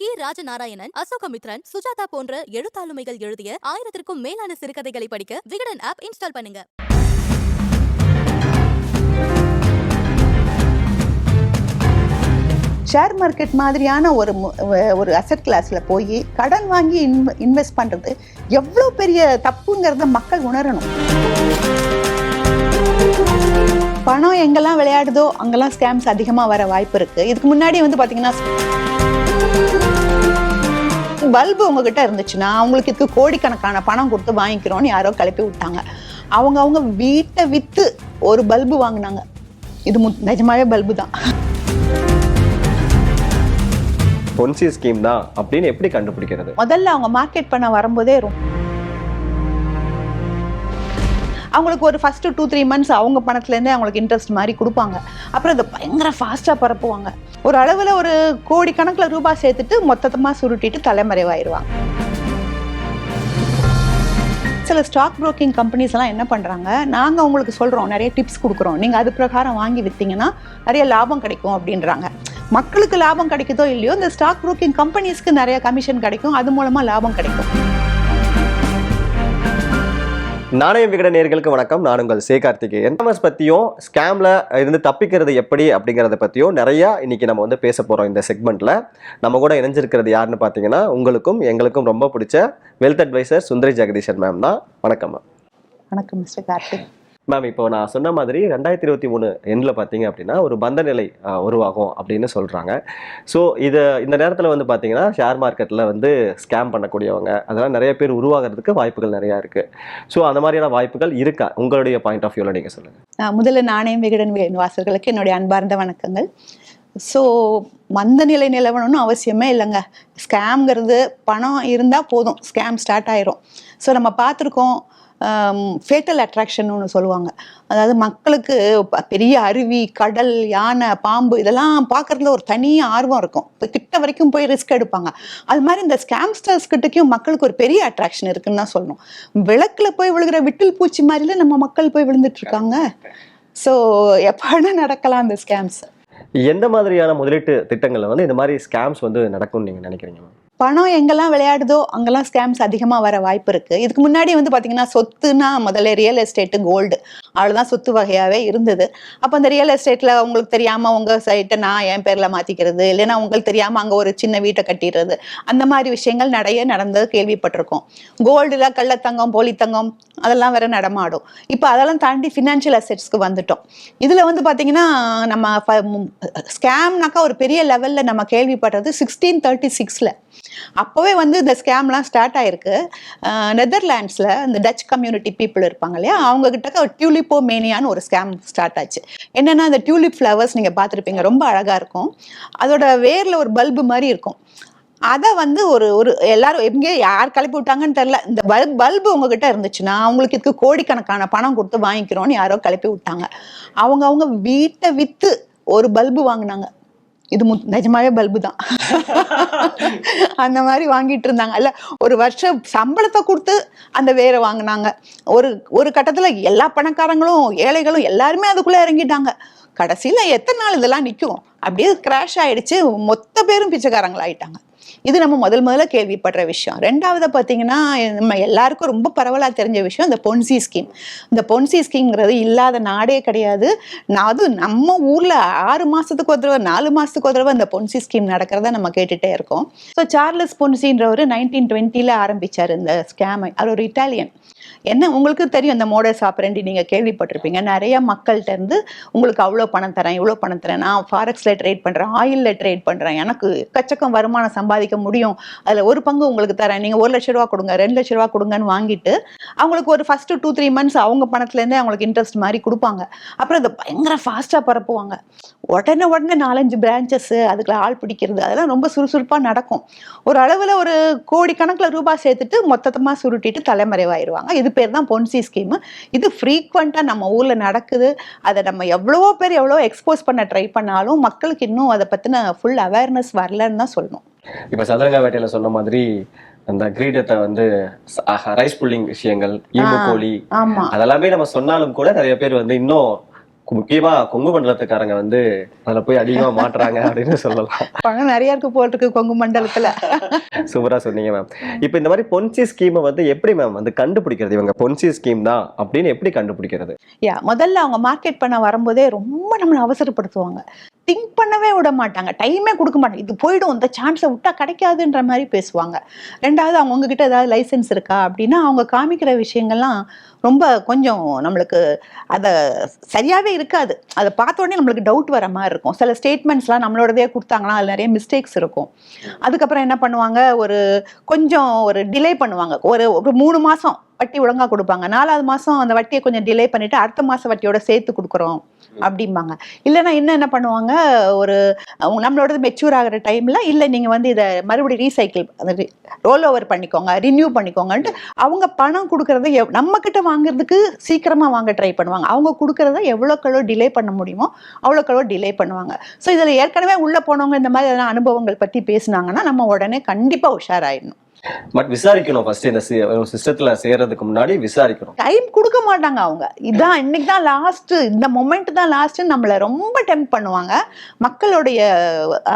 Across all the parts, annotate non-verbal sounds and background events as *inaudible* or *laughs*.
கி. ராஜநாராயணன் அசோகமித்ரன் சுஜாதா போன்ற எழுத்தாளுமைகள் எழுதிய ஆயிரத்திற்கும் மேலான சிறுகதைகளை படிக்க விகடன் ஆப் இன்ஸ்டால் பண்ணுங்க. ஷேர் மார்க்கெட் மாதிரியான ஒரு ஒரு அசெட் கிளாஸில் போய் கடன் வாங்கி இன்வ இன்வெஸ்ட் பண்ணுறது எவ்வளோ பெரிய தப்புங்கிறத மக்கள் உணரணும். பணம் எங்கெல்லாம் விளையாடுதோ அங்கெல்லாம் ஸ்கேம்ஸ் அதிகமாக வர வாய்ப்பு இருக்குது இதுக்கு முன்னாடி வந்து பார்த்தீங்கன்னா பல்பு உங்ககிட்ட இருந்துச்சுன்னா அவங்களுக்கு இதுக்கு கோடிக்கணக்கான பணம் கொடுத்து வாங்கிக்கிறோம்னு யாரோ கிளப்பி விட்டாங்க. அவங்க அவங்க வீட்டை விற்று ஒரு பல்பு வாங்கினாங்க. இது மு- நிஜமாவே பல்பு தான். பொன்சி ஸ்கீம் தான் அப்படின்னு எப்படி கண்டுபிடிக்கிறது? முதல்ல அவங்க மார்க்கெட் பண்ண வரும்போதே ரொம்ப அவங்களுக்கு ஒரு ஃபஸ்ட்டு டூ த்ரீ மந்த்ஸ் அவங்க பணத்துலேருந்தே அவங்களுக்கு இன்ட்ரெஸ்ட் மாதிரி கொடுப்பாங்க. அப்புறம் இதை பயங்கர ஃபாஸ்ட்டாக பரப்புவாங்க. ஒரு அளவில் ஒரு கோடிக்கணக்கில் ரூபாய் சேர்த்துட்டு மொத்தமாக சுருட்டிட்டு தலைமறைவாயிடுவாங்க சில ஸ்டாக் ப்ரோக்கிங் கம்பெனிஸ் எல்லாம் என்ன பண்ணுறாங்க நாங்கள் உங்களுக்கு சொல்கிறோம் நிறைய டிப்ஸ் கொடுக்குறோம். நீங்கள் அது பிரகாரம் வாங்கி விற்றீங்கன்னா நிறைய லாபம் கிடைக்கும் அப்படின்றாங்க. மக்களுக்கு லாபம் கிடைக்குதோ இல்லையோ இந்த ஸ்டாக் ப்ரோக்கிங் கம்பெனிஸ்க்கு நிறைய கமிஷன் கிடைக்கும். அது மூலமாக லாபம் கிடைக்கும். நாணயம் விகட நேர்களுக்கு வணக்கம். நான் உங்கள் சே கார்த்திகேயன். காமர்ஸ் பற்றியும் ஸ்கேமில் இருந்து தப்பிக்கிறது எப்படி அப்படிங்கிறத பற்றியும் நிறையா இன்னைக்கு நம்ம வந்து பேச போகிறோம் இந்த செக்மெண்ட்டில் நம்ம கூட இணைஞ்சிருக்கிறது யாருன்னு பார்த்தீங்கன்னா உங்களுக்கும் எங்களுக்கும் ரொம்ப பிடிச்ச wealth advisor Sundari Jagadeesan ma'am தான். வணக்கம் மேம் வணக்கம் மிஸ்டர் கார்த்திக். மேம் இப்போ நான் சொன்ன மாதிரி ரெண்டாயிரத்தி இருபத்தி மூணு எண்டில் பார்த்தீங்க அப்படின்னா ஒரு பந்த நிலை உருவாகும் அப்படின்னு சொல்கிறாங்க ஸோ இதை இந்த நேரத்தில் வந்து பார்த்தீங்கன்னா ஷேர் மார்க்கெட்டில் வந்து ஸ்கேம் பண்ணக்கூடியவங்க அதெல்லாம் நிறைய பேர் உருவாகிறதுக்கு வாய்ப்புகள் நிறையா இருக்குது ஸோ அந்த மாதிரியான வாய்ப்புகள் இருக்கா? உங்களுடைய பாயிண்ட் ஆஃப் வியூவில் நீங்கள் சொல்லுங்கள் முதல்ல நாணயம் விகடன் வே- என்னுடைய அன்பார்ந்த வணக்கங்கள். ஸோ மந்த நிலை நிலவணும்னு அவசியமே இல்லைங்க. ஸ்கேம்ங்கிறது பணம் இருந்தால் போதும். ஸ்கேம் ஸ்டார்ட் ஆயிரும். ஸோ நம்ம பார்த்துருக்கோம் ஃபேட்டல் அட்ராக்ஷன் ஒன்று சொல்லுவாங்க. அதாவது மக்களுக்கு பெரிய அருவி கடல் யானை பாம்பு இதெல்லாம் பார்க்கறதுல ஒரு தனி ஆர்வம் இருக்கும். இப்போ கிட்ட வரைக்கும் போய் ரிஸ்க் எடுப்பாங்க. அது மாதிரி இந்த ஸ்கேம்ஸ்டர்ஸ் கிட்டக்கும் மக்களுக்கு ஒரு பெரிய அட்ராக்ஷன் இருக்குன்னு தான் சொல்லணும். விளக்கில் போய் விழுகிற விட்டில் பூச்சி மாதிரில நம்ம மக்கள் போய் விழுந்துட்டு இருக்காங்க. ஸோ எப்போ நடக்கலாம் அந்த ஸ்கேம்ஸ் எந்த மாதிரியான முதலீட்டு திட்டங்களில் வந்து இந்த மாதிரி ஸ்கேம்ஸ் வந்து நடக்கும்னு நீங்கள் நினைக்கிறீங்க? மேம் பணம் எங்கெல்லாம் விளையாடுதோ அங்கெல்லாம் ஸ்கேம்ஸ் அதிகமாக வர வாய்ப்பு இருக்குது இதுக்கு முன்னாடி வந்து பார்த்தீங்கன்னா சொத்துனா முதல்ல ரியல் எஸ்டேட்டு கோல்டு அவ்வளோதான் சொத்து வகையாகவே இருந்தது. அப்போ அந்த ரியல் எஸ்டேட்டில் உங்களுக்கு தெரியாமல் உங்கள் சைட்டை நான் என் பேரில் மாற்றிக்கிறது இல்லைன்னா உங்களுக்கு தெரியாமல் அங்கே ஒரு சின்ன வீட்டை கட்டிடுறது அந்த மாதிரி விஷயங்கள் நிறைய நடந்தது கேள்விப்பட்டிருக்கோம். கோல்டில் கள்ளத்தங்கம் போலித்தங்கம் அதெல்லாம் வேற நடமாடும். இப்போ அதெல்லாம் தாண்டி ஃபினான்ஷியல் அசெட்ஸ்க்கு வந்துட்டோம். இதில் வந்து பார்த்தீங்கன்னா நம்ம ஸ்கேம்னாக்கா ஒரு பெரிய லெவலில் நம்ம கேள்விப்படுறது சிக்ஸ்டீன் தேர்ட்டி சிக்ஸில் அப்போவே வந்து இந்த ஸ்கேம்லாம் ஸ்டார்ட் ஆயிருக்கு. நெதர்லாண்ட்ஸில் இந்த டச் கம்யூனிட்டி பீப்புள் இருப்பாங்க இல்லையா? அவங்கக்கிட்ட டியூலிப்போ மேனியான்னு ஒரு ஸ்கேம் ஸ்டார்ட் ஆச்சு. என்னென்னா அந்த டியூலிப் ஃப்ளவர்ஸ் நீங்கள் பார்த்துருப்பீங்க ரொம்ப அழகாக இருக்கும். அதோட வேரில் ஒரு பல்பு மாதிரி இருக்கும். அதை வந்து ஒரு ஒரு எல்லாரும் எங்கே யார் கிளப்பி விட்டாங்கன்னு தெரில இந்த பல்ப் பல்பு உங்ககிட்ட இருந்துச்சுன்னா அவங்களுக்கு இதுக்கு கோடிக்கணக்கான பணம் கொடுத்து வாங்கிக்கிறோன்னு யாரோ கிளப்பி விட்டாங்க. அவங்க அவங்க வீட்டை விற்று ஒரு பல்பு வாங்கினாங்க. இது மு நிஜமாவே பல்பு தான். அந்த மாதிரி வாங்கிட்டு இருந்தாங்க. இல்ல ஒரு வருஷம் சம்பளத்தை கொடுத்து அந்த வேரை வாங்கினாங்க. ஒரு ஒரு கட்டத்துல எல்லா பணக்காரங்களும் ஏழைகளும் எல்லாருமே அதுக்குள்ள இறங்கிட்டாங்க. கடைசியில எத்தனை நாள் இதெல்லாம் நிற்கும் அப்படியே கிராஷ் ஆயிடுச்சு. மொத்த பேரும் பிச்சைக்காரங்களாயிட்டாங்க. இது நம்ம முதல் முதல்ல கேள்விப்படுற விஷயம். ரெண்டாவது பார்த்தீங்கன்னா நம்ம எல்லாருக்கும் ரொம்ப பரவலாக தெரிஞ்ச விஷயம் இந்த பொன்சி ஸ்கீம் இந்த பொன்சி ஸ்கீம்ங்கிறது இல்லாத நாடே கிடையாது. நான் அது நம்ம ஊரில் ஆறு மாதத்துக்கு ஒரு தடவை நாலு மாதத்துக்கு ஒரு தடவை இந்த பொன்சி ஸ்கீம் நடக்கிறத நம்ம கேட்டுகிட்டே இருக்கோம். ஸோ சார்லஸ் பொன்சின்றவர் நைன்டீன் டுவெண்ட்டியில் ஆரம்பிச்சார் இந்த ஸ்கேமை அவர் ஒரு இட்டாலியன் என்ன உங்களுக்கு தெரியும் இந்த மோடஸ் ஆப்பரண்டி நீங்கள் கேள்விப்பட்டிருப்பீங்க. நிறைய மக்கள்கிட்ட இருந்து உங்களுக்கு அவ்வளோ பணம் தரேன் இவ்வளோ பணம் தரேன் நான் ஃபாரெக்ஸில் ட்ரேட் பண்ணுறேன் ஆயிலில் ட்ரேட் பண்ணுறேன் எனக்கு கச்சக்கம் வருமானம் சம்பாதிக்க முடியும். அதில் ஒரு பங்கு உங்களுக்கு தரேன் நீங்கள் ஒரு லட்ச ரூபா கொடுங்க ரெண்டு லட்ச ரூபா கொடுங்கன்னு வாங்கிட்டு அவங்களுக்கு ஒரு ஃபஸ்ட்டு டூ த்ரீ மந்த்ஸ் அவங்க பணத்துலேருந்தே அவங்களுக்கு இன்ட்ரெஸ்ட் மாதிரி கொடுப்பாங்க. அப்புறம் அதை பயங்கர ஃபாஸ்ட்டாக பரப்புவாங்க. உடனே உடனே நாலஞ்சு பிரான்ச்சஸ்ஸு அதுக்குள்ள ஆள் பிடிக்கிறது அதெல்லாம் ரொம்ப சுறுசுறுப்பாக நடக்கும். ஒரு அளவில் ஒரு கோடிக்கணக்கில் ரூபாய் சேர்த்துட்டு மொத்தமாக சுருட்டிட்டு தலைமறைவாயிருவாங்க. இது பேர் தான் பொன்சி ஸ்கீமு இது ஃப்ரீக்வெண்ட்டாக நம்ம ஊரில் நடக்குது. அதை நம்ம எவ்வளவோ பேர் எவ்வளோ எக்ஸ்போஸ் பண்ண ட்ரை பண்ணாலும் மக்களுக்கு இன்னும் அதை பற்றின ஃபுல் அவேர்னஸ் வரலன்னு தான் சொல்லணும். இப்போ சதுரங்க வேட்டையில் சொன்ன மாதிரி அந்த கிரீடத்தை வந்து ரைஸ் புல்லிங் விஷயங்கள் ஈமு. கோழி அதெல்லாமே நம்ம சொன்னாலும் கூட நிறைய பேர் வந்து இன்னும் முக்கியமா கொங்கு மண்டலத்துக்காரங்க வந்து அதுல போய் அதிகமா மாட்டுறாங்க அப்படின்னு சொல்லலாம். பணம் நிறைய இருக்கு போல் இருக்கு கொங்கு மண்டலத்துல. சூப்பரா சொன்னீங்க மேம் இப்போ இந்த மாதிரி பொன்சி ஸ்கீமை வந்து எப்படி மேம் வந்து கண்டுபிடிக்கிறது? இவங்க பொன்சி ஸ்கீம் தான் அப்படின்னு எப்படி கண்டுபிடிக்கிறது? யா முதல்ல அவங்க மார்க்கெட் பண்ண வரும்போதே ரொம்ப நம்மளை அவசரப்படுத்துவாங்க. திங்க் பண்ணவே விட மாட்டாங்க. டைமே கொடுக்க மாட்டாங்க. இது போயிடும். இந்த சான்ஸை விட்டா கிடைக்காதுன்ற மாதிரி பேசுவாங்க. ரெண்டாவது அவங்க உங்ககிட்ட ஏதாவது லைசன்ஸ் இருக்கா அப்படின்னா அவங்க காமிக்கிற விஷயங்கள்லாம் ரொம்ப கொஞ்சம் நம்மளுக்கு அதை சரியாகவே இருக்காது. அதை பார்த்த உடனே நம்மளுக்கு டவுட் வர மாதிரி இருக்கும். சில ஸ்டேட்மெண்ட்ஸ்லாம் நம்மளோடதே கொடுத்தாங்கன்னா அதில் நிறைய மிஸ்டேக்ஸ் இருக்கும். அதுக்கப்புறம் என்ன பண்ணுவாங்க? ஒரு கொஞ்சம் ஒரு டிலே பண்ணுவாங்க. ஒரு ஒரு மூணு மாதம் வட்டி ஒழுங்கா கொடுப்பாங்க. நாலாவது மாசம் அந்த வட்டியை கொஞ்சம் டிலே பண்ணிட்டு அடுத்த மாசம் வட்டியோட சேர்த்து கொடுக்குறோம் அப்படிம்பாங்க. இல்லைன்னா இன்னும் என்ன பண்ணுவாங்க? ஒரு நம்மளோடது மெச்சூர் ஆகிற டைம்ல இல்லை நீங்க வந்து இதை மறுபடியும் ரீசைக்கிள் ரோல் ஓவர் பண்ணிக்கோங்க ரினியூ பண்ணிக்கோங்கன்ட்டு அவங்க பணம் கொடுக்கறத எவ் நம்ம கிட்ட வாங்குறதுக்கு சீக்கிரமா வாங்க ட்ரை பண்ணுவாங்க. அவங்க கொடுக்கறத எவ்வளோக்களோ டிலே பண்ண முடியுமோ அவ்வளோக்களோ டிலே பண்ணுவாங்க. ஸோ இதில் ஏற்கனவே உள்ள போனவங்க இந்த மாதிரி அனுபவங்கள் பத்தி பேசுனாங்கன்னா நம்ம உடனே கண்டிப்பா உஷாராயிடணும். பட் விசாரிக்கணும் ஃபர்ஸ்ட் இந்த சிஸ்டத்துல சேர்றதுக்கு முன்னாடி விசாரிக்கணும். டைம் கொடுக்க மாட்டாங்க அவங்க. இதான் இன்னைக்கு தான் லாஸ்ட் இந்த மொமெண்ட் தான் லாஸ்ட் நம்மள ரொம்ப டெம்ப் பண்ணுவாங்க. மக்களுடைய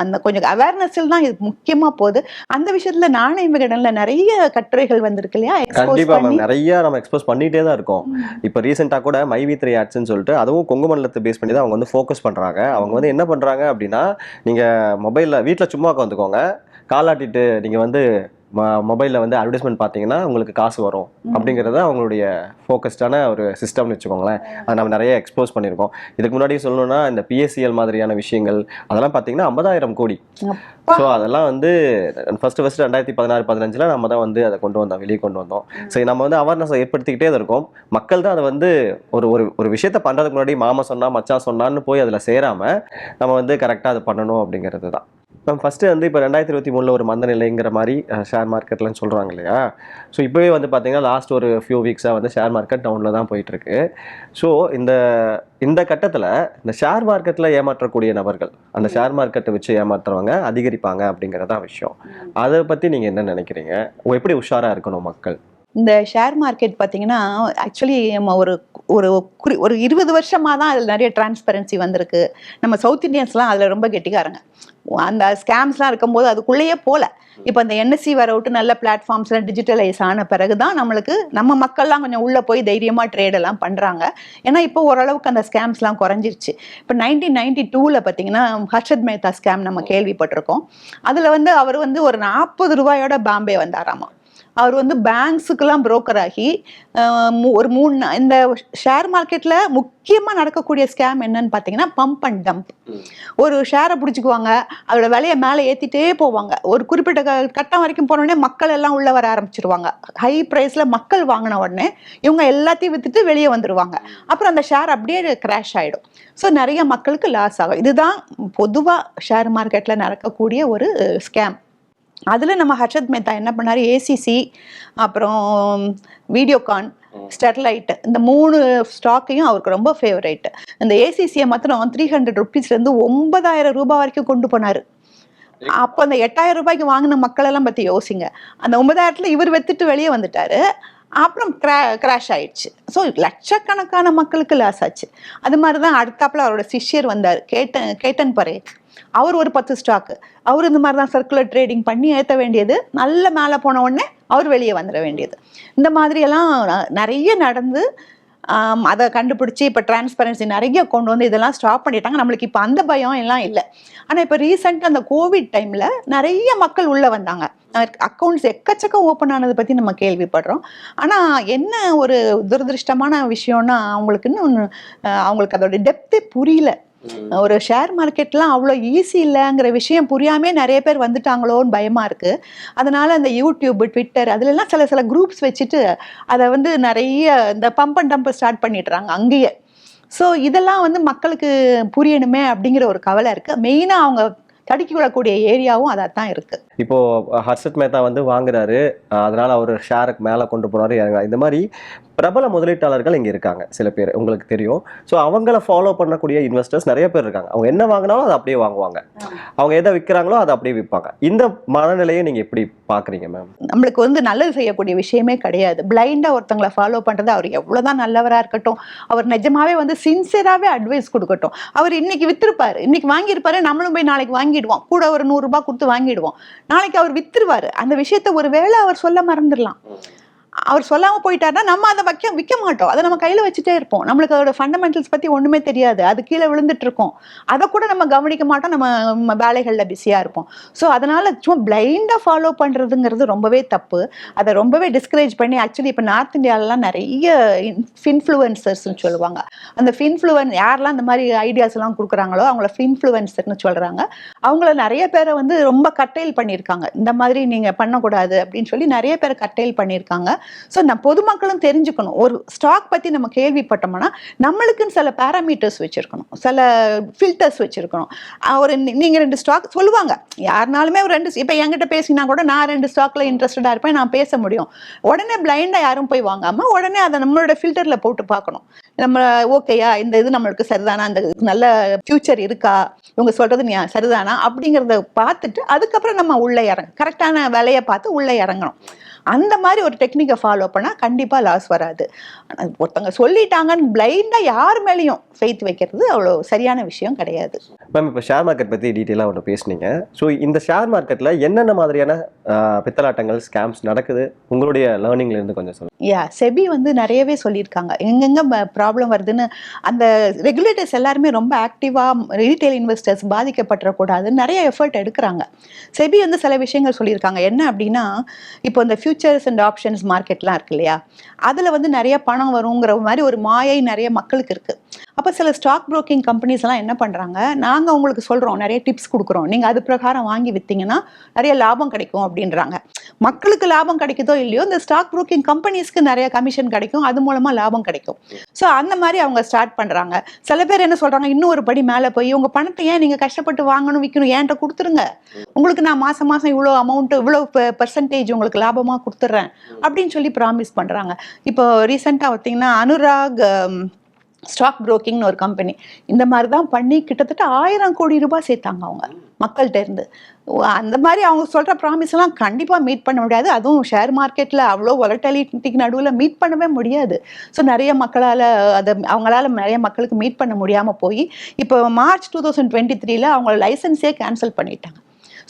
அந்த கொஞ்சம் அவேர்னஸில் தான் இது முக்கியமா போகுது. அந்த விஷயத்துல நாணய விகடன்ல நிறைய கட்டுரைகள் வந்திருக்கு இல்லையா? கண்டிப்பா மேம் நிறைய நம்ம எக்ஸ்போஸ் பண்ணிட்டே தான் இருக்கோம். இப்போ ரீசெண்டாக கூட மை வி த்ரீ ஆட்ஸ்ன்னு சொல்லிட்டு அதுவும் கொங்கு மண்டலத்தை பேஸ் பண்ணி தான் அவங்க வந்து ஃபோக்கஸ் பண்றாங்க. அவங்க வந்து என்ன பண்றாங்க அப்படின்னா நீங்க மொபைல்ல வீட்டில் சும்மா உட்காந்துக்கோங்க. காலாட்டிட்டு நீங்க வந்து மொபைலில் வந்து அட்வர்டைஸ்மெண்ட் பார்த்தீங்கன்னா உங்களுக்கு காசு வரும் அப்படிங்கிறத அவங்களுடைய ஃபோக்கஸ்டான ஒரு சிஸ்டம்னு வச்சுக்கோங்களேன். அதை நம்ம நிறைய எக்ஸ்போஸ் பண்ணியிருக்கோம். இதுக்கு முன்னாடி சொல்லணும்னா இந்த பிஎஸ்சிஎல் மாதிரியான விஷயங்கள் அதெல்லாம் பார்த்தீங்கன்னா ஐம்பதாயிரம் கோடி. ஸோ அதெல்லாம் வந்து ஃபர்ஸ்ட் ஃபர்ஸ்ட் ரெண்டாயிரத்தி பதினாறு பதினஞ்சுல நம்ம தான் வந்து அதை கொண்டு வந்தோம் வெளியே கொண்டு வந்தோம். சரி நம்ம வந்து அவேர்னஸ் ஏற்படுத்திக்கிட்டே தான் இருக்கோம். மக்கள் தான் அதை வந்து ஒரு ஒரு ஒரு விஷயத்த பண்ணுறதுக்கு முன்னாடி மாமா சொன்னா மச்சான் சொன்னான்னு போய் அதில் சேராம நம்ம வந்து கரெக்டாக அதை பண்ணணும் அப்படிங்கிறது தான். மேம் ஃபஸ்ட்டு வந்து இப்போ ரெண்டாயிரத்தி இருபத்தி மூணில் ஒரு மந்த நிலைங்கிற மாதிரி ஷேர் மார்க்கெட்லன்னு சொல்கிறாங்க இல்லையா? ஸோ இப்போவே வந்து பார்த்தீங்கன்னா லாஸ்ட் ஒரு ஃபியூ வீக்ஸாக வந்து ஷேர் மார்க்கெட் டவுனில் தான் போயிட்டுருக்கு. ஸோ இந்த இந்த கட்டத்தில் இந்த ஷேர் மார்க்கெட்டில் ஏமாற்றக்கூடிய நபர்கள் அந்த ஷேர் மார்க்கெட்டை வச்சு ஏமாத்துறவங்க அதிகரிப்பாங்க அப்படிங்கிறதான் விஷயம். அதை பற்றி நீங்கள் என்ன நினைக்கிறீங்க? எப்படி உஷாராக இருக்கணும் மக்கள்? இந்த ஷேர் மார்க்கெட் பார்த்தீங்கன்னா ஆக்சுவலி நம்ம ஒரு ஒரு குறி ஒரு இருபது வருஷமாக தான் அதில் நிறைய டிரான்ஸ்பரன்சி வந்திருக்கு. நம்ம சவுத் இந்தியன்ஸ்லாம் அதில் ரொம்ப கெட்டிக்காரங்க. அந்த ஸ்கேம்ஸ்லாம் இருக்கும்போது அதுக்குள்ளேயே போல. இப்போ அந்த என்எஸ்சி வர விட்டு நல்ல பிளாட்ஃபார்ம்ஸ்லாம் டிஜிட்டலைஸ் ஆன பிறகு தான் நம்மளுக்கு நம்ம மக்கள்லாம் கொஞ்சம் உள்ளே போய் தைரியமாக ட்ரேடெல்லாம் பண்ணுறாங்க ஏன்னா இப்போ ஓரளவுக்கு அந்த ஸ்கேம்ஸ்லாம் குறைஞ்சிருச்சு. இப்போ நைன்டீன் நைன்டி டூவில் பார்த்தீங்கன்னா ஹர்ஷத் மேத்தா ஸ்கேம் நம்ம கேள்விப்பட்டிருக்கோம். அதில் வந்து அவர் வந்து ஒரு நாற்பது ரூபாயோட பாம்பே வந்தாராமா? அவர் வந்து பேங்க்ஸுக்கெல்லாம் புரோக்கர் ஆகி ஒரு மூணு இந்த ஷேர் மார்க்கெட்டில் முக்கியமாக நடக்கக்கூடிய ஸ்கேம் என்னன்னு பார்த்தீங்கன்னா பம்ப் அண்ட் டம்ப் ஒரு ஷேரை பிடிச்சிக்குவாங்க அதோட விலையை மேலே ஏற்றிட்டே போவாங்க. ஒரு குறிப்பிட்ட க- கட்டம் வரைக்கும் போன உடனே மக்கள் எல்லாம் உள்ளே வர ஆரம்பிச்சிருவாங்க. ஹை ப்ரைஸில் மக்கள் வாங்கின உடனே இவங்க எல்லாத்தையும் விற்றுட்டு வெளியே வந்துருவாங்க. அப்புறம் அந்த ஷேர் அப்படியே கிராஷ் ஆகிடும் ஸோ நிறைய மக்களுக்கு லாஸ் ஆகும். இதுதான் பொதுவாக ஷேர் மார்க்கெட்டில் நடக்கக்கூடிய ஒரு ஸ்கேம் அதில் நம்ம ஹர்ஷத் மேத்தா என்ன பண்ணார்? ஏசிசி அப்புறம் வீடியோகான் ஸ்டெர்லைட் இந்த மூணு ஸ்டாக்கையும் அவருக்கு ரொம்ப ஃபேவரேட் இந்த ஏசிசியை மாத்திரம் த்ரீ ஹண்ட்ரட் ருபீஸ்லேருந்து ஒன்பதாயிரம் ரூபாய் வரைக்கும் கொண்டு போனார். அப்போ அந்த எட்டாயிரம் ரூபாய்க்கு வாங்கின மக்கள் எல்லாம் பற்றி யோசிங்க. அந்த ஒன்பதாயிரத்தில் இவர் வெத்துட்டு வெளியே வந்துட்டாரு. அப்புறம் கிரா கிராஷ் ஆயிடுச்சு. ஸோ லட்சக்கணக்கான மக்களுக்கு லாஸ் ஆச்சு. அது மாதிரி தான் அடுத்தாப்புல அவரோட சிஷ்யர் வந்தார். கேட்டன் கேட்டன் பரே அவர் ஒரு பத்து ஸ்டாக்கு அவர் இந்த மாதிரி தான் சர்க்குலர் ட்ரேடிங் பண்ணி ஏற்ற வேண்டியது. நல்ல மேலே போன உடனே அவர் வெளியே வந்துட வேண்டியது. இந்த மாதிரியெல்லாம் ந- நிறைய நடந்து அதை கண்டுபிடிச்சி இப்போ டிரான்ஸ்பரன்சி நிறைய கொண்டு வந்து இதெல்லாம் ஸ்டாப் பண்ணிட்டாங்க. நம்மளுக்கு இப்போ அந்த பயம் எல்லாம் இல்லை. ஆனால் இப்போ ரீசெண்டாக அந்த கோவிட் டைமில் நிறைய மக்கள் உள்ளே வந்தாங்க. அக்கௌண்ட்ஸ் எக்கச்சக்கம் ஓப்பன் ஆனதை பற்றி நம்ம கேள்விப்படுறோம். ஆனால் என்ன ஒரு துரதிருஷ்டமான விஷயம்னா அவங்களுக்கு இன்னும் அவங்களுக்கு அதோட டெப்த்தே புரியல. ஒரு ஷேர் மார்க்கெட்லாம் அவ்வளோ ஈஸி இல்லைங்கிற விஷயம் புரியாமே நிறைய பேர் வந்துட்டாங்களோன்னு பயமாக இருக்குது அதனால் அந்த யூடியூப் ட்விட்டர் அதுலலாம் சில சில குரூப்ஸ் வச்சுட்டு அதை வந்து நிறைய இந்த பம்ப் அண்ட் டம்ப் ஸ்டார்ட் பண்ணிடுறாங்க அங்கேயே. ஸோ இதெல்லாம் வந்து மக்களுக்கு புரியணுமே அப்படிங்கிற ஒரு கவலை இருக்குது மெயினாக அவங்க தடுக்கி விடக்கூடிய ஏரியாவும் அதாக தான் இருக்குது இப்போ ஹர்ஷத் மேத்தா வந்து வாங்குறாரு. அதனால அவர் ஷேருக்கு மேலே கொண்டு போனாரு இறங்குறாரு. இந்த மாதிரி பிரபல முதலீட்டாளர்கள் இங்கே இருக்காங்க சில பேர். உங்களுக்கு தெரியும். ஸோ அவங்கள ஃபாலோ பண்ணக்கூடிய இன்வெஸ்டர்ஸ் நிறைய பேர் இருக்காங்க. அவங்க என்ன வாங்கினாலும் அதை அப்படியே வாங்குவாங்க. அவங்க எதை விற்கிறாங்களோ அதை அப்படியே விற்பாங்க. இந்த மனநிலையை நீங்கள் எப்படி பார்க்குறீங்க மேம் நம்மளுக்கு வந்து நல்லது செய்யக்கூடிய விஷயமே கிடையாது. பிளைண்டா ஒருத்தங்களை ஃபாலோ பண்றது அவர் எவ்வளவுதான் நல்லவரா இருக்கட்டும் அவர் நிஜமாவே வந்து சின்சியராகவே அட்வைஸ் கொடுக்கட்டும். அவர் இன்னைக்கு வித்திருப்பாரு இன்னைக்கு வாங்கியிருப்பாரு நம்மளும் போய் நாளைக்கு வாங்கிடுவோம். கூட ஒரு நூறு ரூபாய் கொடுத்து வாங்கிடுவோம். நாளைக்கு அவர் வித்துருவாரு. அந்த விஷயத்த ஒரு வேளை அவர் சொல்ல மறந்துடலாம். அவர் சொல்லாமல் போயிட்டாருன்னா நம்ம அதை வைக்க விற்க மாட்டோம். அதை நம்ம கையில் வச்சுட்டே இருப்போம். நம்மளுக்கு அதோட ஃபண்டமெண்டல்ஸ் பற்றி ஒன்றுமே தெரியாது. அது கீழே விழுந்துட்டு இருக்கோம். அதை கூட நம்ம கவனிக்க மாட்டோம். நம்ம வேலைகளில் பிஸியாக இருப்போம். ஸோ அதனால் சும்மா பிளைண்டாக ஃபாலோ பண்ணுறதுங்கிறது ரொம்பவே தப்பு. அதை ரொம்பவே டிஸ்கரேஜ் பண்ணி ஆக்சுவலி இப்போ நார்த் இந்தியாவிலலாம் நிறைய ஃபின்ஃப்ளூயன்சர்ஸ்னு சொல்லுவாங்க. அந்த ஃபின்ஃப்ளூவன் யாரெல்லாம் இந்த மாதிரி ஐடியாஸ்லாம் கொடுக்குறாங்களோ அவங்கள ஃபின்ஃப்ளூயன்சர்னு சொல்கிறாங்க அவங்கள நிறைய பேரை வந்து ரொம்ப கட்டைல் பண்ணியிருக்காங்க. இந்த மாதிரி நீங்கள் பண்ணக்கூடாது அப்படின்னு சொல்லி நிறைய பேரை கட்டைல் பண்ணியிருக்காங்க. ஸோ நான் பொதுமக்களும் தெரிஞ்சுக்கணும். ஒரு ஸ்டாக் பத்தி நம்ம கேள்விப்பட்டோம்னா நம்மளுக்குன்னு சில பேராமீட்டர்ஸ் வச்சிருக்கணும். சில ஃபில்டர்ஸ் வச்சுருக்கணும். ஒரு நீங்கள் ரெண்டு ஸ்டாக் சொல்லுவாங்க. யாருனாலுமே ஒரு ரெண்டு இப்போ என்கிட்ட பேசினா கூட நான் ரெண்டு ஸ்டாக்கில் இன்ட்ரெஸ்டடாக இருப்பேன் நான் பேச முடியும். உடனே பிளைண்டாக யாரும் போய் வாங்காமல் உடனே அதை நம்மளோட ஃபில்டரில் போட்டு பார்க்கணும். நம்ம ஓகேயா இந்த இது நம்மளுக்கு சரிதானா? அந்த நல்ல ஃபியூச்சர் இருக்கா? இவங்க சொல்றது நீ சரிதானா? அப்படிங்கிறத பார்த்துட்டு அதுக்கப்புறம் நம்ம உள்ளே இறங்க கரெக்டான வேலையை பார்த்து உள்ளே இறங்கணும். அந்த மாதிரி ஒரு டெக்னிக்கை ஃபாலோ பண்ணால் கண்டிப்பாக லாஸ் வராது. ஆனா, ஒருத்தவங்க சொல்லிட்டாங்கன்னு பிளைண்டாக யார் மேலேயும் ஃபெய்த் வைக்கிறது அவ்வளோ சரியான விஷயம் கிடையாது. மேம் இப்போ ஷேர் மார்க்கெட் பற்றி டீட்டெயிலாக ஒன்று பேசுனீங்க. ஸோ இந்த ஷேர் மார்க்கெட்டில் என்னென்ன மாதிரியான பித்தலாட்டங்கள் ஸ்கேம்ஸ் நடக்குது? உங்களுடைய லேர்னிங்ல இருந்து கொஞ்சம் சொல்லுங்க. யா செபி வந்து நிறையவே சொல்லியிருக்காங்க. எங்கெங்க ப்ராப்ளம் வருதுன்னு அந்த ரெகுலேட்டர்ஸ் எல்லாருமே ரொம்ப ஆக்டிவாக ரீட்டைல் இன்வெஸ்டர்ஸ் பாதிக்கப்பட்டுறக்கூடாதுன்னு நிறைய எஃபர்ட் எடுக்கிறாங்க. செபி வந்து சில விஷயங்கள் சொல்லியிருக்காங்க. என்ன அப்படின்னா இப்போ இந்த ஃபியூச்சர்ஸ் அண்ட் ஆப்ஷன்ஸ் மார்க்கெட்லாம் இருக்கு இல்லையா? அதில் வந்து நிறைய பணம் வருங்கிற மாதிரி ஒரு மாயை நிறைய மக்களுக்கு இருக்குது அப்போ சில ஸ்டாக் ப்ரோக்கிங் கம்பெனிஸ் எல்லாம் என்ன பண்ணுறாங்க நாங்கள் உங்களுக்கு சொல்கிறோம் நிறைய டிப்ஸ் கொடுக்குறோம். நீங்கள் அது பிரகாரம் வாங்கி விற்றீங்கன்னா நிறைய லாபம் கிடைக்கும் அப்படின்றாங்க. மக்களுக்கு லாபம் கிடைக்குதோ இல்லையோ இந்த ஸ்டாக் ப்ரோக்கிங் கம்பெனிஸ்க்கு நிறைய கமிஷன் கிடைக்கும். அது மூலமாக லாபம் கிடைக்கும். ஸோ அந்த மாதிரி அவங்க ஸ்டார்ட் பண்ணுறாங்க சில பேர் என்ன சொல்கிறாங்க இன்னும் ஒரு படி மேலே போய் உங்கள் பணத்தை ஏன் நீங்கள் கஷ்டப்பட்டு வாங்கணும் விற்கணும் ஏன்ட்ட கொடுத்துருங்க. உங்களுக்கு நான் மாதம் மாதம் இவ்வளோ அமௌண்ட் இவ்வளோ பெர்சன்டேஜ் உங்களுக்கு லாபமாக கொடுத்துட்றேன் அப்படின்னு சொல்லி ப்ராமிஸ் பண்ணுறாங்க இப்போ ரீசெண்டாக பார்த்தீங்கன்னா அனுராக் ஸ்டாக் புரோக்கிங்னு ஒரு கம்பெனி இந்த மாதிரி தான் பண்ணி கிட்டத்தட்ட ஆயிரம் கோடி ரூபாய் சேர்த்தாங்க அவங்க மக்கள்கிட்ட இருந்து. அந்த மாதிரி அவங்க சொல்கிற ப்ராமிஸ்லாம் கண்டிப்பாக மீட் பண்ண முடியாது. அதுவும் ஷேர் மார்க்கெட்டில் அவ்வளோ ஒலட்டாலிட்டிக்கு நடுவில் மீட் பண்ணவே முடியாது. ஸோ நிறைய மக்களால் அதை அவங்களால நிறைய மக்களுக்கு மீட் பண்ண முடியாமல் போய் இப்போ மார்ச் டூ தௌசண்ட் டுவெண்ட்டி த்ரீல அவங்க லைசன்ஸே கேன்சல் பண்ணிட்டாங்க.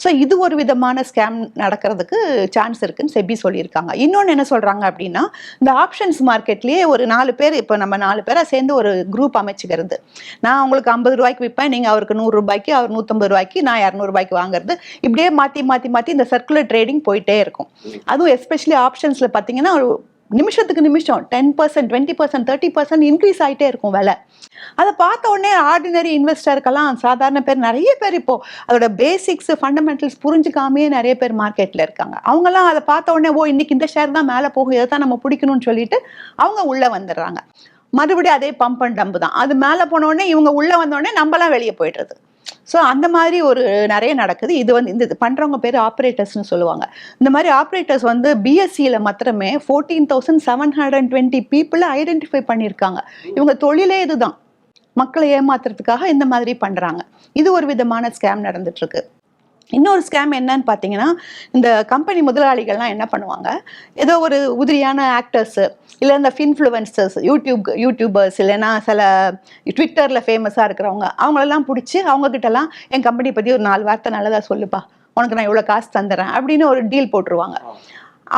ஸோ இது ஒரு விதமான ஸ்கேம் நடக்கிறதுக்கு சான்ஸ் இருக்குன்னு செபி சொல்லியிருக்காங்க. இன்னொன்று என்ன சொல்கிறாங்க அப்படின்னா இந்த ஆப்ஷன்ஸ் மார்க்கெட்லேயே ஒரு நாலு பேர் இப்போ நம்ம நாலு பேரை சேர்ந்து ஒரு குரூப் அமைச்சுக்கிறது. நான் உங்களுக்கு ஐம்பது ரூபாய்க்கு விற்பேன் நீங்கள் அவருக்கு நூறு ரூபாய்க்கு அவர் நூற்றம்பது ரூபாய்க்கு நான் இரநூறுபாய்க்கு வாங்குறது. இப்படியே மாற்றி மாற்றி மாற்றி இந்த சர்க்குலர் ட்ரேடிங் போயிட்டே இருக்கும். அதுவும் எஸ்பெஷலி ஆப்ஷன்ஸில் பார்த்தீங்கன்னா ஒரு நிமிஷத்துக்கு நிமிஷம் ten percent twenty percent thirty percent increase ஆகிட்டே இருக்கும் விலை. அதை பார்த்த உடனே ஆர்டினரி இன்வெஸ்டருக்கெல்லாம் சாதாரண பேர் நிறைய பேர் இப்போது அதோட பேசிக்ஸ் ஃபண்டமெண்டல்ஸ் புரிஞ்சுக்காமே நிறைய பேர் மார்க்கெட்டில் இருக்காங்க. அவங்கெல்லாம் அதை பார்த்த உடனே ஓ இன்னைக்கு இந்த ஷேர் தான் மேலே போகும் இதை தான் நம்ம பிடிக்கணும்னு சொல்லிட்டு அவங்க உள்ளே வந்துடுறாங்க. மறுபடியும் அதே பம்ப் அண்ட் டம்பு தான். அது மேலே போனோடனே இவங்க உள்ளே வந்தோடனே நம்மலாம் வெளியே போயிடுறது. ஸோ அந்த மாதிரி ஒரு நிறைய நடக்குது. இது வந்து இந்த பண்ணுறவங்க பேர் ஆப்ரேட்டர்ஸ்னு சொல்லுவாங்க. இந்த மாதிரி ஆப்ரேட்டர்ஸ் வந்து பிஎஸ்சியில் மாத்திரமே fourteen thousand seven hundred and twenty பீப்புளை ஐடென்டிஃபை பண்ணியிருக்காங்க. இவங்க தொழிலே இதுதான். மக்களை ஏமாத்துறதுக்காக இந்த மாதிரி பண்ணுறாங்க இது ஒரு விதமான ஸ்கேம் நடந்துட்டு இருக்கு. இன்னொரு ஸ்கேம் என்னன்னு பார்த்தீங்கன்னா இந்த கம்பெனி முதலாளிகள்லாம் என்ன பண்ணுவாங்க? ஏதோ ஒரு உதிரியான ஆக்டர்ஸு இல்லை இந்த ஃபின்ஃப்ளூவன்சர்ஸ் யூடியூப் யூடியூபர்ஸ் இல்லைன்னா சில ட்விட்டரில் ஃபேமஸாக இருக்கிறவங்க அவங்களெல்லாம் பிடிச்சி அவங்கக்கிட்டலாம் என் கம்பெனி பற்றி ஒரு நாலு வார்த்தை நல்லதாக சொல்லுப்பா. உனக்கு நான் இவ்வளோ காசு தந்துடுறேன் அப்படின்னு ஒரு டீல் போட்டுருவாங்க.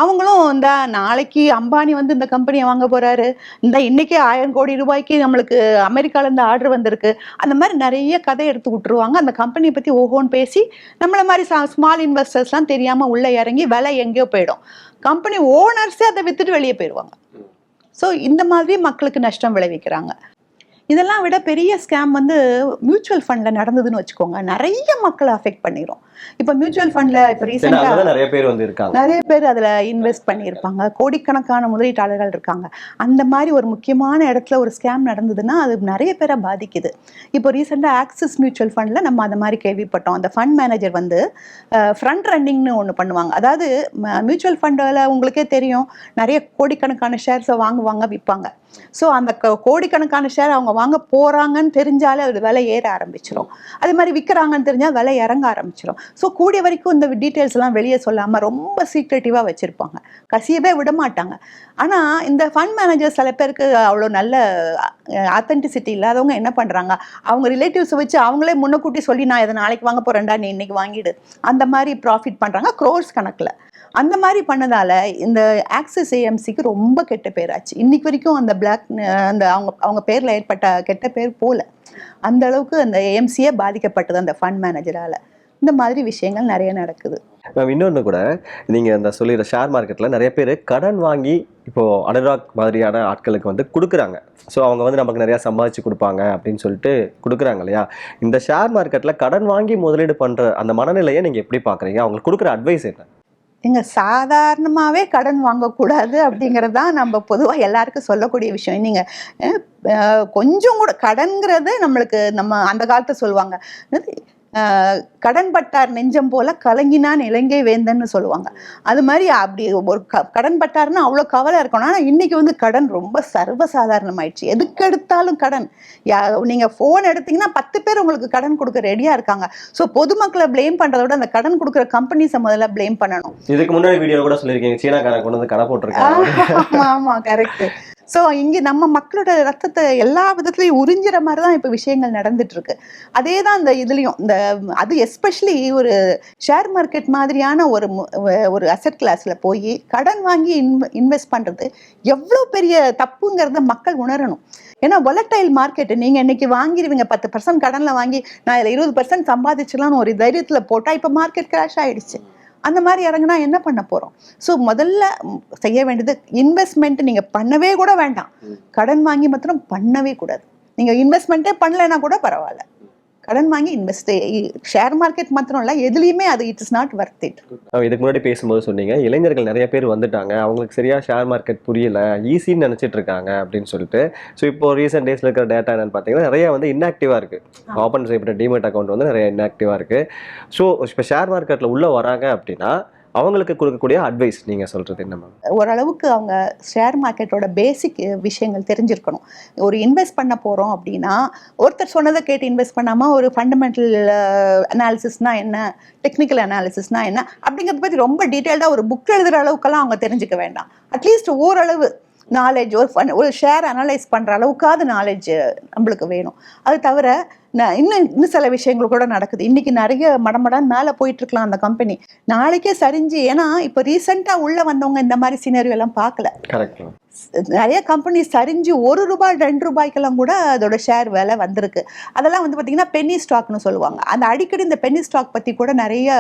அவங்களும் இந்த நாளைக்கு அம்பானி வந்து இந்த கம்பெனியை வாங்க போறாரு. இந்த இன்னைக்கே ஆயிரம் கோடி ரூபாய்க்கு நம்மளுக்கு அமெரிக்கால இருந்து ஆர்டர் வந்திருக்கு. அந்த மாதிரி நிறைய கதை எடுத்து விட்டுருவாங்க. அந்த கம்பெனியை பத்தி ஓஹோன்னு பேசி நம்மள மாதிரி ஸ்மால் இன்வெஸ்டர்ஸ்லாம் தெரியாம உள்ள இறங்கி விலை எங்கேயோ போயிடும். கம்பெனி ஓனர்ஸே அதை வித்துட்டு வெளியே போயிடுவாங்க ஸோ இந்த மாதிரி மக்களுக்கு நஷ்டம் விளைவிக்கிறாங்க. இதெல்லாம் விட பெரிய ஸ்கேம் வந்து மியூச்சுவல் ஃபண்டில் நடந்ததுன்னு வச்சுக்கோங்க. நிறைய மக்களை அஃபெக்ட் பண்ணிடும் இப்போ மியூச்சுவல் ஃபண்ட்ல இப்போ ரீசெண்டாக அங்கதான் நிறைய பேர் வந்து இருக்காங்க. நிறைய பேர் அதில் இன்வெஸ்ட் பண்ணியிருப்பாங்க. கோடிக்கணக்கான முதலீட்டாளர்கள் இருக்காங்க. அந்த மாதிரி ஒரு முக்கியமான இடத்துல ஒரு ஸ்கேம் நடந்ததுன்னா அது நிறைய பேரை பாதிக்குது. இப்போ ரீசெண்டாக ஆக்சிஸ் மியூச்சுவல் ஃபண்டில் நம்ம அந்த மாதிரி கேள்விப்பட்டோம். அந்த ஃபண்ட் மேனேஜர் வந்து ஃப்ரண்ட் ரன்னிங்னு ஒன்று பண்ணுவாங்க. அதாவது மியூச்சுவல் ஃபண்டில் உங்களுக்கே தெரியும். நிறைய கோடிக்கணக்கான ஷேர்ஸை வாங்குவாங்க விற்பாங்க. ஸோ அந்த கோடிக்கணக்கான ஷேர் அவங்க வாங்க போகிறாங்கன்னு தெரிஞ்சாலே அது விலை ஏற ஆரம்பிச்சிடும் அதே மாதிரி விற்கிறாங்கன்னு தெரிஞ்சால் விலை இறங்க ஆரம்பிச்சிடும் ஸோ கூடிய வரைக்கும் இந்த டீட்டெயில்ஸ் எல்லாம் வெளியே சொல்லாமல் ரொம்ப சீக்ரெட்டிவாக வச்சுருப்பாங்க. கசியவே விட மாட்டாங்க ஆனால் இந்த ஃபண்ட் மேனேஜர் சில பேருக்கு அவ்வளோ நல்ல ஆத்தென்டிசிட்டி இல்லாதவங்க என்ன பண்ணுறாங்க அவங்க ரிலேட்டிவ்ஸை வச்சு அவங்களே முன்னக்கூட்டி சொல்லி நான் இதை நாளைக்கு வாங்க போகிறேன்டா நீ இன்றைக்கி வாங்கிடு. அந்த மாதிரி ப்ராஃபிட் பண்ணுறாங்க க்ரோர்ஸ் கணக்கில். அந்த மாதிரி பண்ணதால இந்த ஆக்சிஸ் ஏஎம்சிக்கு ரொம்ப கெட்ட பேராச்சு. இன்றைக்கு வரைக்கும் அந்த பிளாக் அந்த அவங்க அவங்க பேரில் ஏற்பட்ட கெட்ட பேர் போகல அந்த அளவுக்கு அந்த ஏஎம்சியே பாதிக்கப்பட்டது அந்த ஃபண்ட் மேனேஜரால் இந்த மாதிரி விஷயங்கள் நிறைய நடக்குது. மேம் இன்னொன்று கூட நீங்கள் அந்த சொல்லிடுற ஷேர் மார்க்கெட்டில் நிறைய பேர் கடன் வாங்கி இப்போ அனுராக் மாதிரியான ஆட்களுக்கு வந்து கொடுக்குறாங்க. ஸோ அவங்க வந்து நமக்கு நிறையா சம்பாதிச்சு கொடுப்பாங்க அப்படின்னு சொல்லிட்டு கொடுக்குறாங்க இல்லையா? இந்த ஷேர் மார்க்கெட்டில் கடன் வாங்கி முதலீடு பண்ணுற அந்த மனநிலையை நீங்கள் எப்படி பார்க்குறீங்க அவங்களுக்கு கொடுக்குற அட்வைஸ் என்ன? எங்க சாதாரணமாகவே கடன் வாங்கக்கூடாது அப்படிங்கிறது தான் நம்ம பொதுவாக எல்லாருக்கும் சொல்லக்கூடிய விஷயம். நீங்கள் கொஞ்சம் கூட கடன்கிறது நம்மளுக்கு நம்ம அந்த காலத்தை சொல்லுவாங்க. என்னது, அஹ், கடன் பட்டார் நெஞ்சம் போல கலங்கினான் இலங்கை வேந்தன்னு சொல்லுவாங்க. அது மாதிரி அப்படி ஒரு க கடன் பட்டார்னா அவ்வளோ கவலை இருக்கணும். ஆனால் இன்னைக்கு வந்து கடன் ரொம்ப சர்வசாதாரணமாயிடுச்சு. எதுக்கு எடுத்தாலும் கடன்? யா நீங்கள் ஃபோன் எடுத்தீங்கன்னா பத்து பேர் உங்களுக்கு கடன் கொடுக்க ரெடியாக இருக்காங்க. ஸோ பொதுமக்களை ப்ளேம் பண்ணுறத விட அந்த கடன் கொடுக்குற கம்பெனிஸை முதல்ல ப்ளேம் பண்ணணும். இதுக்கு முன்னாடி வீடியோ கூட சொல்லியிருக்கீங்க. சீனாக்காரன் கொண்டு வந்து கடை போட்டிருக்காங்க ஆமா ஆமா கரெக்ட் ஸோ இங்கே நம்ம மக்களோட ரத்தத்தை எல்லா விதத்துலையும் உறிஞ்சிற மாதிரி தான் இப்போ விஷயங்கள் நடந்துட்டு இருக்கு அதே தான் இந்த இதுலேயும் இந்த அது எஸ்பெஷலி ஒரு ஷேர் மார்க்கெட் மாதிரியான ஒரு ஒரு அசெட் கிளாஸில் போய் கடன் வாங்கி இன்வெ இன்வெஸ்ட் பண்ணுறது எவ்வளோ பெரிய தப்புங்கிறத மக்கள் உணரணும். ஏன்னா ஒலட்டைல் மார்க்கெட் நீங்கள் இன்னைக்கு வாங்கிடுவீங்க பத்து பர்சன்ட் கடனில் வாங்கி நான் இதில் இருபது பர்சன்ட் சம்பாதிச்சலாம்னு ஒரு தைரியத்தில் போட்டால் இப்போ மார்க்கெட் கிராஷ் ஆயிடுச்சு. அந்த மாதிரி இறங்குனா என்ன பண்ண போகிறோம் ஸோ முதல்ல செய்ய வேண்டியது இன்வெஸ்ட்மெண்ட் நீங்கள் பண்ணவே கூட வேண்டாம். கடன் வாங்கி மாத்திரம் பண்ணவே கூடாது. நீங்கள் இன்வெஸ்ட்மெண்ட்டே பண்ணலைன்னா கூட பரவாயில்ல. கடன் வாங்கி இன்வெஸ்ட் ஷேர் மார்க்கெட் மாத்திரம் இல்லை எதுலேயுமே அது it is not worth it இதுக்கு முன்னாடி பேசும்போது சொன்னீங்க இளைஞர்கள் நிறைய பேர் வந்துட்டாங்க அவங்களுக்கு சரியா ஷேர் மார்க்கெட் புரியல ஈஸின்னு நினைச்சிட்டு இருக்காங்க அப்படின்னு சொல்லிட்டு. ஸோ இப்போ ரீசெண்ட் டேஸ்ல இருக்கிற டேட்டா என்னன்னு பார்த்தீங்கன்னா நிறைய வந்து inactive-ஆ இருக்கு. ஓப்பன் செய்யப்பட்ட டிமெட் அக்கௌண்ட் வந்து நிறைய inactive-ஆ இருக்கு. ஸோ இப்போ ஷேர் மார்க்கெட்ல உள்ள வராங்க அப்படின்னா அவங்களுக்கு கொடுக்கக்கூடிய அட்வைஸ் நீங்கள் சொல்கிறது என்ன மேம் ஓரளவுக்கு அவங்க ஷேர் மார்க்கெட்டோட பேசிக் விஷயங்கள் தெரிஞ்சிருக்கணும். ஒரு இன்வெஸ்ட் பண்ண போகிறோம் அப்படின்னா ஒருத்தர் சொன்னதை கேட்டு இன்வெஸ்ட் பண்ணாமல் ஒரு ஃபண்டமெண்டல் அனாலிசிஸ்னால் என்ன? டெக்னிக்கல் அனாலிசிஸ்னால் என்ன? அப்படிங்கிறத பற்றி ரொம்ப டீட்டெயில்டாக ஒரு புக் எழுதுகிற அளவுக்கெல்லாம் அவங்க தெரிஞ்சுக்க வேண்டாம். அட்லீஸ்ட் ஓரளவு நாலேஜ் ஒரு ஒரு ஷேர் அனலைஸ் பண்ணுற அளவுக்காவது நாலேஜ் நம்மளுக்கு வேணும். அது தவிர நான் இன்னும் இன்னும் சில விஷயங்கள் கூட நடக்குது. இன்னைக்கு நிறைய மடமடான்னு மேலே போயிட்டு இருக்கலாம் அந்த கம்பெனி நாளைக்கே சரிஞ்சு ஏன்னா இப்போ ரீசெண்டாக உள்ள வந்தவங்க இந்த மாதிரி scenario எல்லாம் பார்க்கல. கரெக்ட் நிறைய கம்பெனி சரிஞ்சு ஒரு ரூபாய் ரெண்டு ரூபாய்க்கெல்லாம் கூட அதோட ஷேர் விலை வந்திருக்கு. அதெல்லாம் வந்து பார்த்தீங்கன்னா பென்னி ஸ்டாக்னு சொல்லுவாங்க. அந்த அடிக்கடி இந்த பென்னி ஸ்டாக் பற்றி கூட நிறைய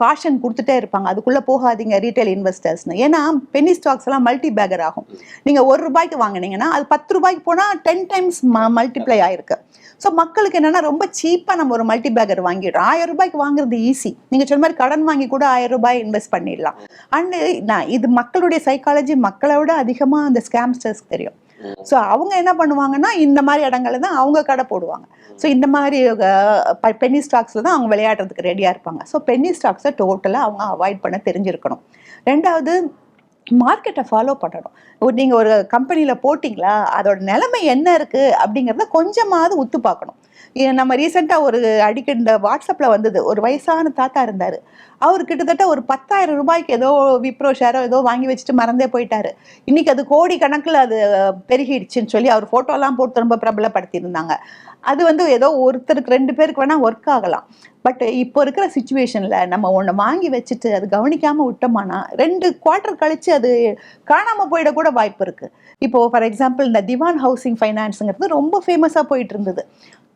காஷன் கொடுத்துட்டே இருப்பாங்க. அதுக்குள்ளே போகாதீங்க ரீட்டைல் இன்வெஸ்டர்ஸ்னு ஏன்னா பென்னி ஸ்டாக்ஸ் எல்லாம் மல்டி பேக்கர் ஆகும். நீங்கள் ஒரு ரூபாய்க்கு வாங்குனீங்கன்னா அது பத்து ரூபாய்க்கு போனால் டென் டைம்ஸ் ம மல்டிப்ளை ஆயிருக்கு. ஸோ மக்களுக்கு என்னன்னா ரொம்ப சீப்பாக நம்ம ஒரு மல்டி பேக்கர் வாங்கிடுறோம். ஆயிரம் ரூபாய்க்கு வாங்குறது ஈஸி நீங்கள் சொன்ன மாதிரி கடன் வாங்கி கூட ஆயிரம் ரூபாய் இன்வெஸ்ட் பண்ணிடலாம். அண்டு நான் இது மக்களுடைய சைக்காலஜி மக்களை விட அதிகமாக அந்த ஸ்கேம்ஸ்டர்ஸ்க்கு தெரியும். ஸோ அவங்க என்ன பண்ணுவாங்கன்னா இந்த மாதிரி இடங்கள்ல தான் அவங்க கடை போடுவாங்க. ஸோ இந்த மாதிரி பென்னி ஸ்டாக்ஸில் தான் அவங்க விளையாடுறதுக்கு ரெடியாக இருப்பாங்க. ஸோ பென்னி ஸ்டாக்ஸை டோட்டலாக அவங்க அவாய்ட் பண்ண தெரிஞ்சிருக்கணும். ரெண்டாவது மார்க்கெட்டை ஃபாலோ பண்ணணும். ஒரு நீங்கள் ஒரு கம்பெனியில் போட்டிங்களா அதோட நிலைமை என்ன இருக்குது அப்படிங்கிறத கொஞ்சமாவது உத்து பார்க்கணும். நம்ம ரீசெண்டாக ஒரு அடிக்கடி இந்த வாட்ஸ்அப்பில் வந்தது. ஒரு வயசான தாத்தா இருந்தார். அவர் கிட்டத்தட்ட ஒரு பத்தாயிரம் ரூபாய்க்கு ஏதோ விப்ரோ ஷேரோ ஏதோ வாங்கி வச்சுட்டு மறந்தே போயிட்டாரு. இன்றைக்கி அது கோடி கணக்கில் அது பெருகிடுச்சுன்னு சொல்லி அவர் ஃபோட்டோலாம் போட்டு ரொம்ப பிரபலப்படுத்தியிருந்தாங்க. அது வந்து ஏதோ ஒருத்தருக்கு ரெண்டு பேருக்கு வேணால் ஒர்க் ஆகலாம். பட் இப்போ இருக்கிற சுச்சுவேஷனில் நம்ம ஒன்று வாங்கி வச்சுட்டு அது கவனிக்காமல் விட்டோமானா ரெண்டு குவார்ட்டர் கழித்து அது காணாமல் போயிடக்கூட வாய்ப்பு இருக்குது இப்போது ஃபார் எக்ஸாம்பிள் இந்த திவான் ஹவுசிங் ஃபைனான்ஸுங்கிறது ரொம்ப ஃபேமஸாக போயிட்டு இருந்தது.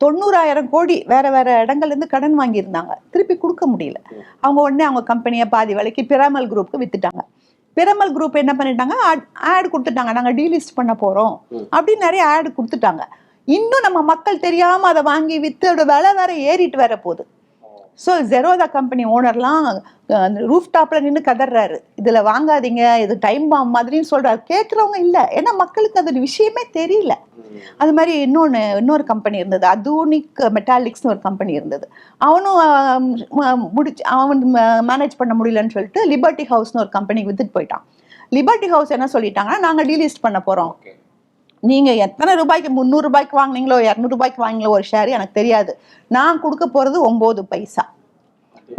தொண்ணூறாயிரம் கோடி வேற வேற இடங்கள்லேருந்து கடன் வாங்கியிருந்தாங்க. திருப்பி கொடுக்க முடியல. அவங்க உடனே அவங்க கம்பெனியை பாதி விலைக்கு பிரமல் குரூப்புக்கு வித்துட்டாங்க. பிரமல் குரூப் என்ன பண்ணிட்டாங்க? ஆட் கொடுத்துட்டாங்க. நாங்கள் டீலிஸ்ட் பண்ண போகிறோம் அப்படின்னு நிறைய ஆட் கொடுத்துட்டாங்க. இன்னும் நம்ம மக்கள் தெரியாமல் அதை வாங்கி வித்து அதோட விலை வேற ஏறிட்டு வேற போகுது. ஸோ ஜெரோதா கம்பெனி ஓனர்லாம் அந்த ரூஃப் டாப்ல நின்று கதறாரு இதுல வாங்காதீங்க இது டைம் பாம் மாதிரின்னு சொல்றாரு. கேட்குறவங்க இல்லை. ஏன்னா மக்களுக்கு அது விஷயமே தெரியல. அது மாதிரி இன்னொன்று இன்னொரு கம்பெனி இருந்தது. அதூனிக் மெட்டாலிக்ஸ்னு ஒரு கம்பெனி இருந்தது. அவனும் முடிச்சு அவன் மேனேஜ் பண்ண முடியலன்னு சொல்லிட்டு லிபர்ட்டி ஹவுஸ்னு ஒரு கம்பெனிக்கு வித்துட்டு போயிட்டான். லிபர்ட்டி ஹவுஸ் என்ன சொல்லிட்டாங்கன்னா நாங்கள் டீலிஸ்ட் பண்ண போகிறோம் நீங்க எத்தனை ரூபாய்க்கு முந்நூறு ரூபாய்க்கு வாங்குனீங்களோ இரநூறு ரூபாய்க்கு வாங்கிங்களோ ஒரு ஷேர் எனக்கு தெரியாது. நான் கொடுக்க போறது ஒன்பது பைசா.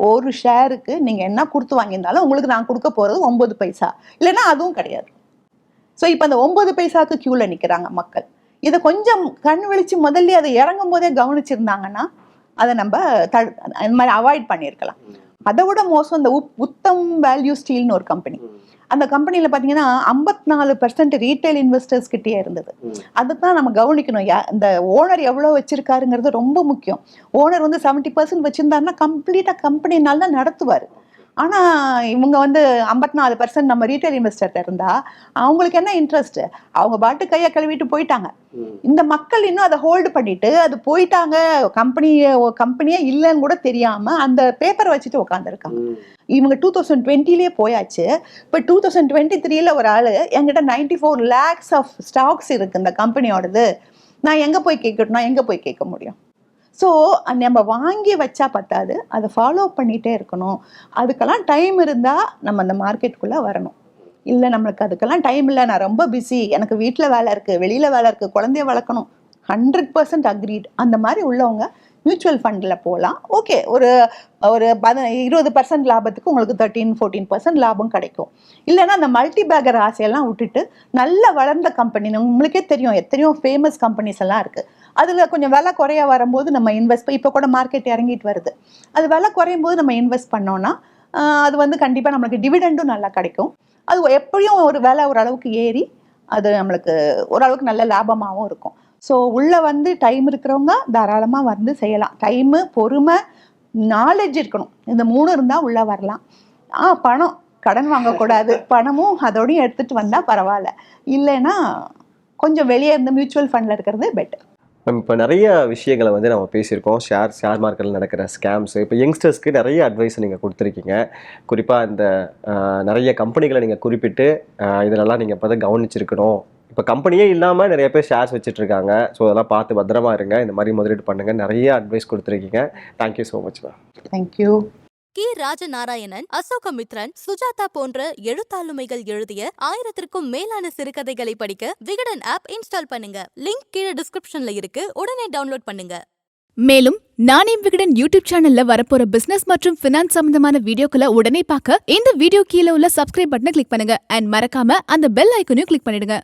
ஒரு ஷேருக்கு நீங்க என்ன கொடுத்து வாங்கியிருந்தாலும் உங்களுக்கு நான் கொடுக்க போறது ஒன்பது பைசா. இல்லைன்னா அதுவும் கிடையாது. ஸோ இப்போ அந்த ஒன்பது பைசாக்கு கியூல நிக்கிறாங்க மக்கள். இதை கொஞ்சம் கண் விழிச்சு முதல்ல அதை இறங்கும் போதே கவனிச்சிருந்தாங்கன்னா அதை நம்ம அந்த மாதிரி அவாய்ட் பண்ணியிருக்கலாம். அதை விட மோசம் இந்த உப் உத்தம் வேல்யூ ஸ்டீல்னு ஒரு கம்பெனி அந்த கம்பெனியில் பார்த்தீங்கன்னா ஐம்பத்தி நாலு பர்சன்ட் ரீட்டைல் இன்வெஸ்டர்ஸ் கிட்டேயே இருந்தது. அதுதான் நம்ம கவனிக்கணும். இந்த ஓனர் எவ்வளோ வச்சிருக்காருங்கிறது ரொம்ப முக்கியம். ஓனர் வந்து செவன்ட்டி பர்சன்ட் வச்சிருந்தாருன்னா கம்ப்ளீட்டாக கம்பெனி நல்லா நடத்துவார். ஆனால் இவங்க வந்து ஐம்பத்தி நாலு பர்சன்ட் நம்ம ரீட்டைல் இன்வெஸ்டர்கிட்ட இருந்தா அவங்களுக்கு என்ன இன்ட்ரெஸ்ட் அவங்க பாட்டு கையை கழுவிட்டு போயிட்டாங்க. இந்த மக்கள் இன்னும் அதை ஹோல்டு பண்ணிட்டு அது போயிட்டாங்க கம்பெனி கம்பெனியே இல்லைன்னு கூட தெரியாம அந்த பேப்பரை வச்சுட்டு உட்காந்துருக்காங்க இவங்க டூ தௌசண்ட் டுவெண்ட்டிலே போயாச்சு. இப்போ டூ தௌசண்ட் டுவெண்ட்டி த்ரீல ஒரு ஆள் என்கிட்ட ninety four lakhs of stocks இருக்கு இந்த கம்பெனியோடது நான் எங்கே போய் கேட்கணும்? எங்கே போய் கேட்க முடியும்? ஸோ நம்ம வாங்கி வச்சா பத்தாது. அதை ஃபாலோ பண்ணிகிட்டே இருக்கணும். அதுக்கெல்லாம் டைம் இருந்தால் நம்ம அந்த மார்க்கெட்டுக்குள்ளே வரணும். இல்லை நம்மளுக்கு அதுக்கெல்லாம் டைம் இல்லை. நான் ரொம்ப பிஸி எனக்கு வீட்டில் வேலை இருக்குது வெளியில் வேலை இருக்குது குழந்தைய வளர்க்கணும். ஹண்ட்ரட் பர்சன்ட் அக்ரீட் அந்த மாதிரி உள்ளவங்க மியூச்சுவல் ஃபண்டில் போகலாம் ஓகே ஒரு ஒரு பத இருபது பர்சன்ட் லாபத்துக்கு உங்களுக்கு தேர்ட்டீன் ஃபோர்டீன் பர்சன்ட் லாபம் கிடைக்கும். இல்லைன்னா அந்த மல்டி பேக்கர் ஆசையெல்லாம் விட்டுட்டு நல்ல வளர்ந்த கம்பெனி உங்களுக்கே தெரியும் எத்தனையோ ஃபேமஸ் கம்பெனிஸ் எல்லாம் இருக்குது அதில் கொஞ்சம் விலை குறைய வரும்போது நம்ம இன்வெஸ்ட் இப்போ கூட மார்க்கெட் இறங்கிட்டு வருது. அது விலை குறையும் போது நம்ம இன்வெஸ்ட் பண்ணோன்னா அது வந்து கண்டிப்பாக நம்மளுக்கு டிவிடெண்டும் நல்லா கிடைக்கும். அது எப்படியும் ஒரு விலை ஓரளவுக்கு ஏறி அது நம்மளுக்கு ஓரளவுக்கு நல்ல லாபமாகவும் இருக்கும். ஸோ உள்ளே வந்து டைம் இருக்கிறவங்க தாராளமாக வந்து செய்யலாம். டைமு பொறுமை நாலேஜ் இருக்கணும். இந்த மூணு இருந்தால் உள்ளே வரலாம். ஆ பணம். கடன் வாங்கக்கூடாது. *laughs* பணமும் அதோடையும் எடுத்துகிட்டு வந்தால் பரவாயில்ல. இல்லைன்னா கொஞ்சம் வெளியே இருந்து மியூச்சுவல் ஃபண்டில் இருக்கிறது பெட்டர் மேம் இப்போ நிறைய விஷயங்களை வந்து நம்ம பேசியிருக்கோம். ஷேர் ஷேர் மார்க்கெட்டில் நடக்கிற ஸ்கேம்ஸ் இப்போ யங்ஸ்டர்ஸ்க்கு நிறைய அட்வைஸ் நீங்கள் கொடுத்துருக்கீங்க. குறிப்பாக இந்த நிறைய கம்பெனிகளை நீங்கள் குறிப்பிட்டு இதெல்லாம் நீங்கள் இப்போ தான் கவனிச்சிருக்கணும். இப்போ கம்பெனியே இல்லாமல் நிறைய பேர் ஷேர்ஸ் வச்சுட்ருக்காங்க. ஸோ அதெல்லாம் பார்த்து பத்திரமா இருங்க. இந்த மாதிரி முதலீடு பண்ணுங்கள் நிறைய அட்வைஸ் கொடுத்துருக்கீங்க. Thank you so much ma'am thank you K. Rajanarayanan Ashokamitran Sujatha போன்ற எழுத்தாளுமைகள் எழுதிய ஆயிரத்திற்கும் மேலான சிறுகதைகளை படிக்க விகடன் ஆப் இன்ஸ்டால் பண்ணுங்க. லிங்க் கீழே டிஸ்கிரிப்ஷன்ல இருக்கு. உடனே டவுன்லோட் பண்ணுங்க. மேலும் நானே விகடன் யூடியூப் சேனல்ல வரப்போற பிசினஸ் மற்றும் பினான்ஸ் சம்பந்தமான வீடியோக்களை உடனே பார்க்க இந்த வீடியோ கீழே உள்ள சப்ஸ்கிரைப் பட்டனை கிளிக் பண்ணுங்க. அண்ட் மறக்காம அந்த பெல் ஐக்கனையும் கிளிக் பண்ணிடுங்க.